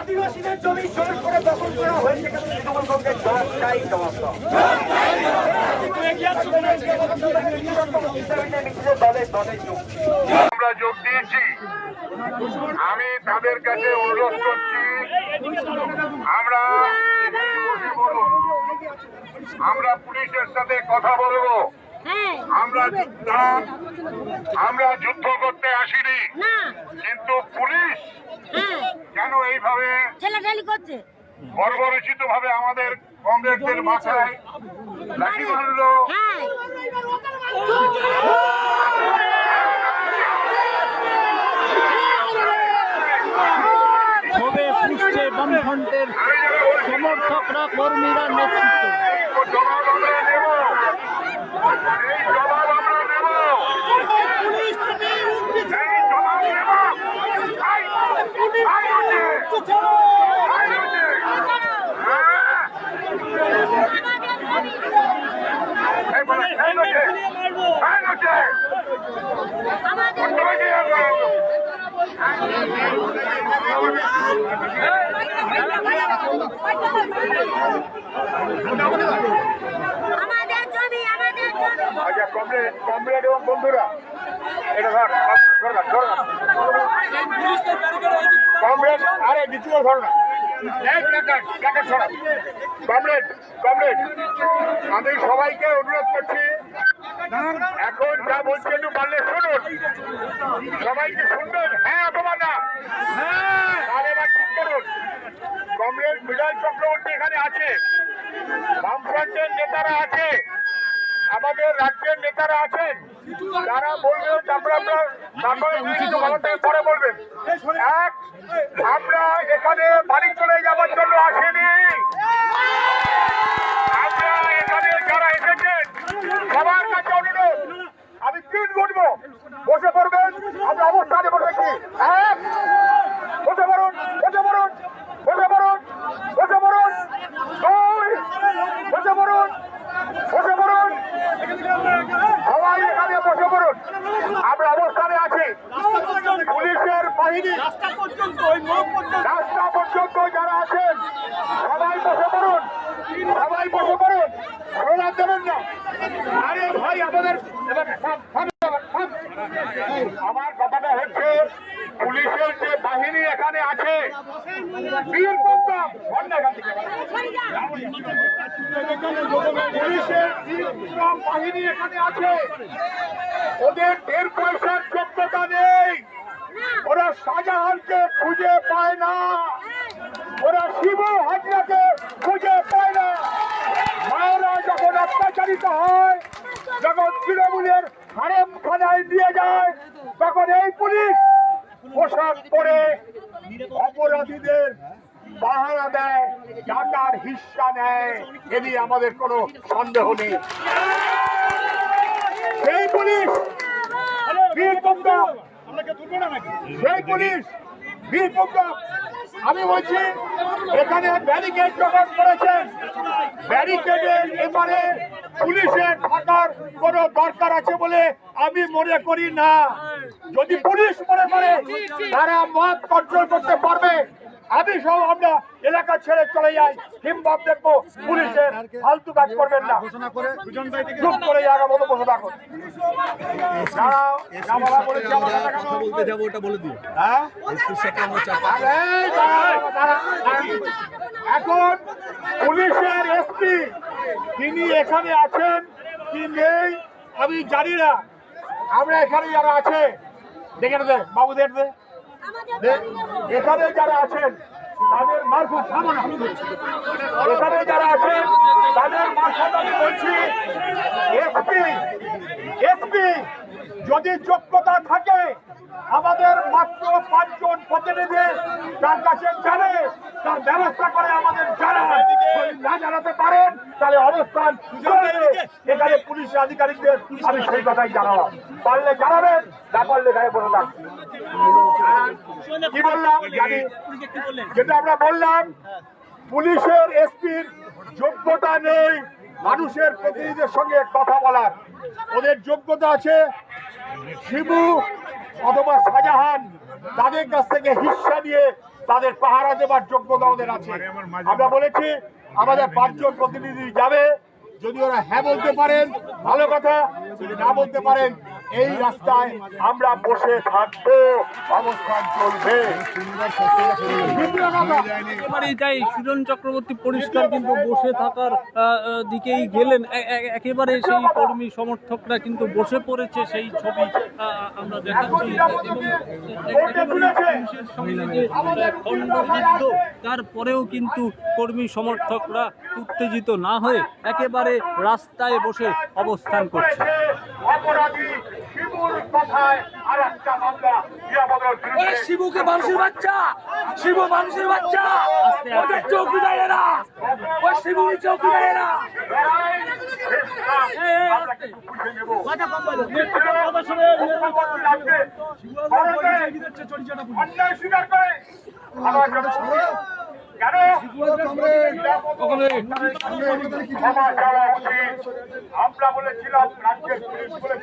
আদিবাসীদের জমি জোর করে দখল করা হয়েছে কেন তৃণমূল কংগ্রেস জব চাই জব দলে দলে যোগ আমরা যোগ দিয়েছি আমি তাদের কাছে অনুরোধ করছি আমরা আমরা পুলিশের সাথে কথা বলব। হ্যাঁ। আমরা যুদ্ধ- আমরা যুদ্ধ করতে আসিনি। কিন্তু পুলিশ হ্যাঁ। কেন এইভাবে বর্বরচিত ভাবে আমাদের কংগ্রেসদের মাথায় লাঠি মারলো হ্যাঁ ক্ষোভে পুষছে বামফ্রন্টের আমি যেন বলছি, সমর্থকরা কর্মীরা নেতৃত্ব। আমাদের। আমাদের জমি আমাদের জমি। আচ্ছা কমরেড কমরেড এবং বন্ধুরা এটা ধর ধর ধর ধর কমরেড আরে দ্বিতীয় ধর না। এই প্ল্যাকার্ড প্ল্যাকার্ড ছড়া কমরেড কমরেড আমি সবাইকে অনুরোধ করছি এখন যা বলছি একটু পারলে শুনুন। সবাইকে শুনবেন? হ্যাঁ অথবা না। ঠিক করুন। কমরেড বিজয় চক্রবর্তী এখানে আছে। বামফ্রন্টের নেতারা আছে। আমাদের রাজ্যের নেতারা আছেন। যারা বলবেন, তারপরে আপনার তারপরে পরে বলবেন। এক, আমরা এখানে বাড়ি চলে যাওয়ার জন্য আসেনি। আমরা এখানে যারা এসেছেন, সবার কাছে অনুরোধ, আমি তিন বলব। বসে পড়বেন, আমরা অবস্থানে বসেছি। এক বসে পড়ুন বসে পড়ুন বসে পড়ুন বসে পড়ুন দুই সবাই এখানে বসে পড়ুন। আমরা অবস্থানে আছি। পুলিশের বাহিনী। রাস্তা পর্যন্ত যারা আছেন, সবাই বসে পড়ুন। সবাই বসে পড়ুন। প্রণাম দেবেন না। আমার কথাটা হচ্ছে, পুলিশের যে বাহিনী এখানে আছে বীর এখান আছে ওদের দেড় পয়সার যোগ্যতা নেই ওরা শাহজাহানকে খুঁজে পায় না ওরা শিবু হাজরাকে খুঁজে পায় না মায়েরা যখন অত্যাচারিত হয় যখন তৃণমূলের হারেম খানায় দিয়ে যায় তখন এই পুলিশ পোশাক পরে অপরাধীদের পাহারা দেয় টাকার হিস্সা নেয়, এ নিয়ে আমাদের কোনো সন্দেহ নেই। সেই পুলিশ সেই পুলিশ আমি বলছি, এখানে ব্যারিকেড যখন করেছেন। ব্যারিকেডের এবারে পুলিশের থাকার কোনো দরকার আছে বলে আমি মনে করি না। যদি পুলিশ মনে করে, তারা মত কন্ট্রোল করতে পারবে। আমি সব আমরা এলাকা ছেড়ে চলে যাই। কিংবা দেখব পুলিশের ফালতু কাজ করবেন না। চুপ করে জায়গা মতো বসে হ্যাঁ। এখন পুলিশের এসপি তিনি এখানে আছেন কি নেই আমি জানি না। আমরা এখানে যারা আছে দেখে দে বাবু দেখ এখানে যারা আছেন তাদের মারফত থামো না, আমি বলছি। এখানে যারা আছেন তাদের মারফত আমি বলছি এসপি এসপি যদি যোগ্যতা থাকে আমাদের মাত্র পাঁচজন প্রতিনিধি তার কাছে জানে তার ব্যবস্থা করে আমাদের যদি না জানাতে পারেন তাহলে অবস্থান। এখানে পুলিশ আধিকারিকদের আমি সেই কথাই জানালাম পারলে জানাবেন না পারলে গায়ে বলে থাকবেন কি বললাম? জানি। যেটা আমরা বললাম, পুলিশের এসপির যোগ্যতা নেই, মানুষের প্রতিনিধিদের সঙ্গে কথা বলার। ওদের যোগ্যতা আছে শিবু অথবা শাহজাহান। তাদের কাছ থেকে হিস্সা নিয়ে তাদের পাহারা দেবার যোগ্যতা ওদের আছে। আমরা বলেছি, আমাদের পাঁচজন প্রতিনিধি যাবে। যদি ওরা হ্যাঁ বলতে পারেন, ভালো কথা। যদি না বলতে পারেন এই রাস্তায় আমরা বসে থাকব। অবস্থান চলবে। তাই সুজন চক্রবর্তী পরিষ্কার কিন্তু বসে থাকার দিকেই গেলেন। একেবারে সেই কর্মী সমর্থকরা কিন্তু বসে পড়েছে সেই ছবি আমরা দেখাচ্ছি। তারপরেও কিন্তু কর্মী সমর্থকরা উত্তেজিত না হয়ে একেবারে রাস্তায় বসে অবস্থান করছে। বিরুদ্ধে শিবুকে মানুষের বাচ্চা, শিবু মানুষের বাচ্চা, ওদের ওই লড়াই শেষ না। যখন কেন ক্ষমা চাওয়া উচিত আমরা বলেছিলাম, রাজ্যের পুলিশগুলো